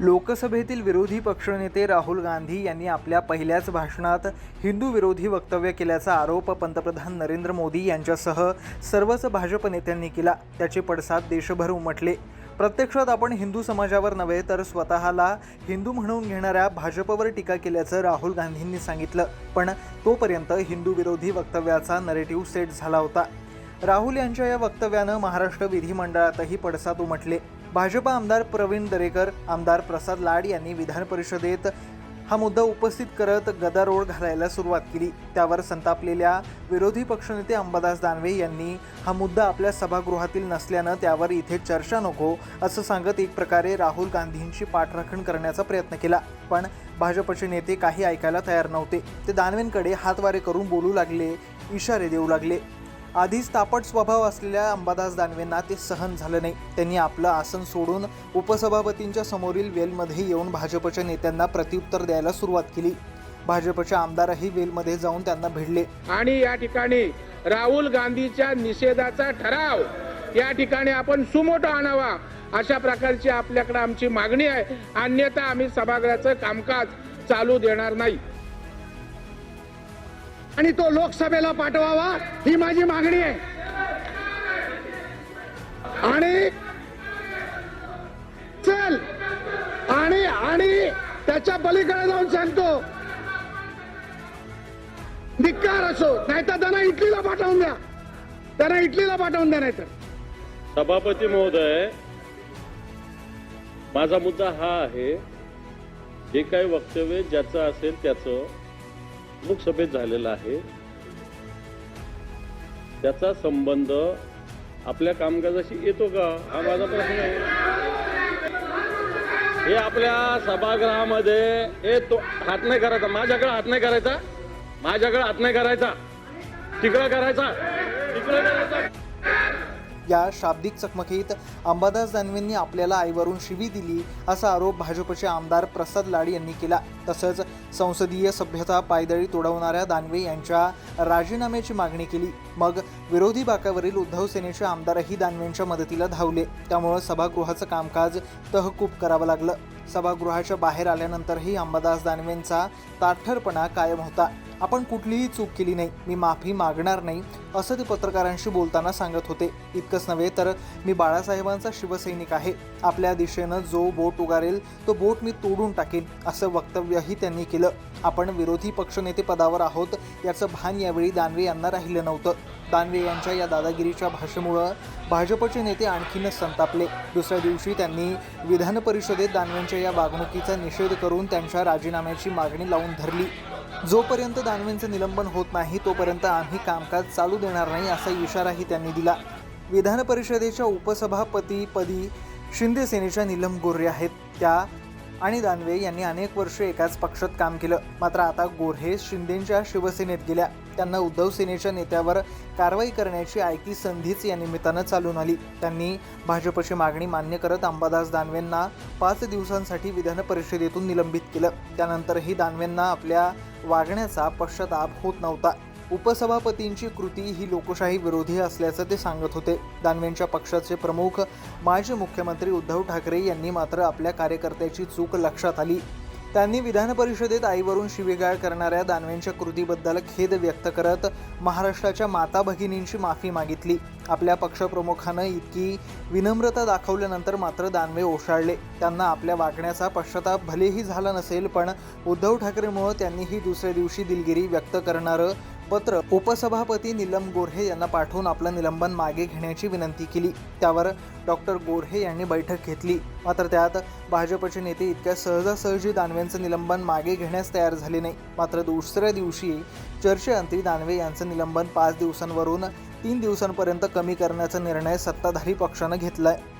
लोकसभेतील विरोधी पक्षनेते राहुल गांधी यांनी आपल्या पहिल्याच भाषणात हिंदू विरोधी वक्तव्य केल्याचा आरोप पंतप्रधान नरेंद्र मोदी यांच्यासह सर्वच भाजप नेत्यांनी केला. त्याचे पडसाद देशभर उमटले. प्रत्यक्षात आपण हिंदू समाजावर नव्हे तर स्वतःला हिंदू म्हणून घेणाऱ्या भाजपवर टीका केल्याचं राहुल गांधींनी सांगितलं. पण तोपर्यंत हिंदू विरोधी वक्तव्याचा नरेटिव्ह सेट झाला होता. राहुल यांच्या या वक्तव्यानं महाराष्ट्र विधिमंडळातही पडसाद उमटले. भाजपा आमदार प्रवीण दरेकर आमदार प्रसाद लाड यांनी विधान परिषदेत हा मुद्दा उपस्थित करत गदारोळ घालायला सुरुवात केली. त्यावर संतापलेल्या विरोधी पक्षनेते अंबादास दानवे यांनी हा मुद्दा आपल्या सभागृहातील नसल्यानं त्यावर इथे चर्चा नको असं सांगत एक प्रकारे राहुल गांधींची पाठराखण करण्याचा प्रयत्न केला. पण भाजपचे नेते काही ऐकायला तयार नव्हते. ते दानवेंकडे हातवारे करून बोलू लागले इशारे देऊ लागले. आधीच तापट स्वभाव असलेल्या अंबादास दानवेंना ते सहन झालं नाही. त्यांनी आपलं आसन सोडून उपसभापतींच्या समोरील वेलमध्ये येऊन भाजपच्या नेत्यांना प्रत्युत्तर द्यायला सुरुवात केली. भाजपचे आमदारही वेलमध्ये जाऊन त्यांना भिडले. आणि या ठिकाणी राहुल गांधीच्या निषेधाचा ठराव या ठिकाणी आपण सुमोटो आणावा अशा प्रकारची आपल्याकडे आमची मागणी आहे. अन्यथा आम्ही सभागृहाचं कामकाज चालू देणार नाही. आणि तो लोकसभेला पाठवावा ही माझी मागणी आहे. आणि चल. आणि आणि त्याच्या पलीकडे जाऊन सांगतो. धिक्कार असो नाहीतर त्यांना इटलीला पाठवून द्या. त्यांना इटलीला पाठवून द्या नाहीतर. सभापती महोदय माझा मुद्दा हा आहे जे काही वक्तव्य ज्याचं असेल त्याचं लोकसभेत झालेलं आहे. त्याचा संबंध आपल्या कामकाजाशी येतो का? हा माझा प्रश्न आहे. हे आपल्या सभागृहामध्ये हे तो हात नाही करायचा. माझ्याकडे हात नाही करायचा. माझ्याकडे हात नाही करायचा. तिकडं करायचा. तिकडं करायचा. या शाब्दिक चकमकीत अंबादास दानवेंनी आपल्याला आईवरून शिवी दिली असा आरोप भाजपचे आमदार प्रसाद लाड यांनी केला. तसंच संसदीय सभ्यता पायदळी तोडवणाऱ्या दानवे यांच्या राजीनाम्याची मागणी केली. मग विरोधी बाकावरील उद्धव सेनेचे आमदारही दानवेंच्या मदतीला धावले. त्यामुळं सभागृहाचं कामकाज तहकूब करावं लागलं. सभागृहाच्या बाहेर आल्यानंतरही अंबादास दानवेंचा ताठरपणा कायम होता. आपण कुठलीही चूक केली नाही मी माफी मागणार नाही असं ते पत्रकारांशी बोलताना सांगत होते. इतकंच नव्हे तर मी बाळासाहेबांचा शिवसैनिक आहे. आपल्या दिशेनं जो बोट उगारेल तो बोट मी तोडून टाकेन असं वक्तव्यही त्यांनी केलं. आपण विरोधी पक्षनेते पदावर आहोत याचं भान यावेळी दानवे यांना राहिलं नव्हतं. दानवे यांच्या या दादागिरीच्या भाषेमुळं भाजपचे नेते आणखीनच संतापले. दुसऱ्या दिवशी त्यांनी विधान परिषदेत दानवेंच्या या वागणुकीचा निषेध करून त्यांच्या राजीनाम्याची मागणी लावून धरली. जोपर्यंत दानवेंचं निलंबन होत नाही तोपर्यंत आम्ही कामकाज चालू देणार नाही असा इशाराही त्यांनी दिला. विधान परिषदेच्या उपसभापतीपदी शिंदे सेनेच्या नीलम गोर्हे आहेत. त्या आणि दानवे यांनी अनेक वर्षे एकाच पक्षात काम केलं. मात्र आता गोऱ्हे शिंदेच्या शिवसेनेत गेल्या. त्यांना उद्धव सेनेच्या नेत्यावर कारवाई करण्याची आयती संधीच या निमित्तानं चालून आली. त्यांनी भाजपची मागणी मान्य करत अंबादास दानवेंना पाच दिवसांसाठी विधान परिषदेतून निलंबित केलं. त्यानंतरही दानवेंना आपल्या वागण्याचा पश्चाताप होत नव्हता. उपसभापतींची कृती ही लोकशाही विरोधी असल्याचं ते सांगत होते. दानवेंच्या पक्षाचे प्रमुख माजी मुख्यमंत्री उद्धव ठाकरे यांनी मात्र आपल्या कार्यकर्त्याची चूक लक्षात आली. त्यांनी विधान परिषदेत आईवरून शिवीगाळ करणाऱ्या दानवेंच्या कृतीबद्दल खेद व्यक्त करत महाराष्ट्राच्या माता भगिनींची माफी मागितली. आपल्या पक्षप्रमुखानं इतकी विनम्रता दाखवल्यानंतर मात्र दानवे ओशाळले. त्यांना आपल्या वागण्याचा पश्चाताप भलेही झाला नसेल पण उद्धव ठाकरेमुळं त्यांनीही दुसऱ्या दिवशी दिलगिरी व्यक्त करणारं पत्र उपसभापती निलम गोऱ्हे यांना पाठवून आपलं निलंबन मागे घेण्याची विनंती केली. त्यावर डॉक्टर गोऱ्हे यांनी बैठक घेतली. मात्र त्यात भाजपचे नेते इतक्या सहजासहजी दानवेंचं निलंबन मागे घेण्यास तयार झाले नाही. मात्र दुसऱ्या दिवशी चर्चेअंती दानवे यांचं निलंबन पाच दिवसांवरून तीन दिवसांपर्यंत कमी करण्याचा निर्णय सत्ताधारी पक्षानं घेतला आहे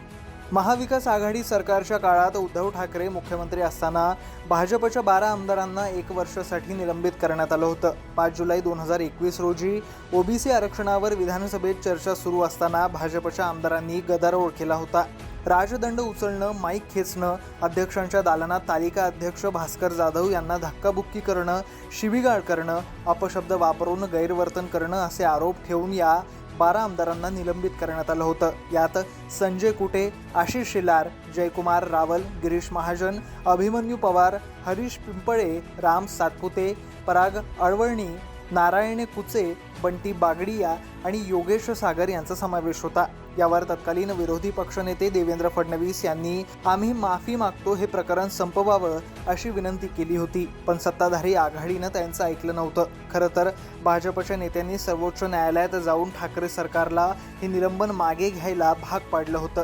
महाविकास आघाडी सरकारच्या काळात उद्धव ठाकरे मुख्यमंत्री असताना भाजपच्या बारा आमदारांना एक वर्षासाठी निलंबित करण्यात आलं होतं. पाच जुलै दोन हजार एकवीस रोजी ओबीसी आरक्षणावर विधानसभेत चर्चा सुरू असताना भाजपच्या आमदारांनी गदारोळ केला होता. राजदंड उचलणं माईक खेचणं अध्यक्षांच्या दालनात तालिका अध्यक्ष भास्कर जाधव यांना धक्काबुक्की करणं शिवीगाळ करणं अपशब्द वापरून गैरवर्तन करणं असे आरोप ठेवून या बारा आमदारांना निलंबित करण्यात आलं होतं. यात संजय कुटे आशिष शेलार जयकुमार रावल गिरीश महाजन अभिमन्यू पवार हरीश पिंपळे राम सातपुते पराग अळवळणी नारायण कुचे बंटी बागडिया आणि योगेश सागर यांचा समावेश होता. यावर तत्कालीन विरोधी पक्षनेते देवेंद्र फडणवीस यांनी आम्ही माफी मागतो हे प्रकरण संपवावं अशी विनंती केली होती. पण सत्ताधारी आघाडीनं त्यांचं ऐकलं नव्हतं. खरं तर भाजपच्या नेत्यांनी सर्वोच्च न्यायालयात जाऊन ठाकरे सरकारला हे निलंबन मागे घ्यायला भाग पाडलं होतं.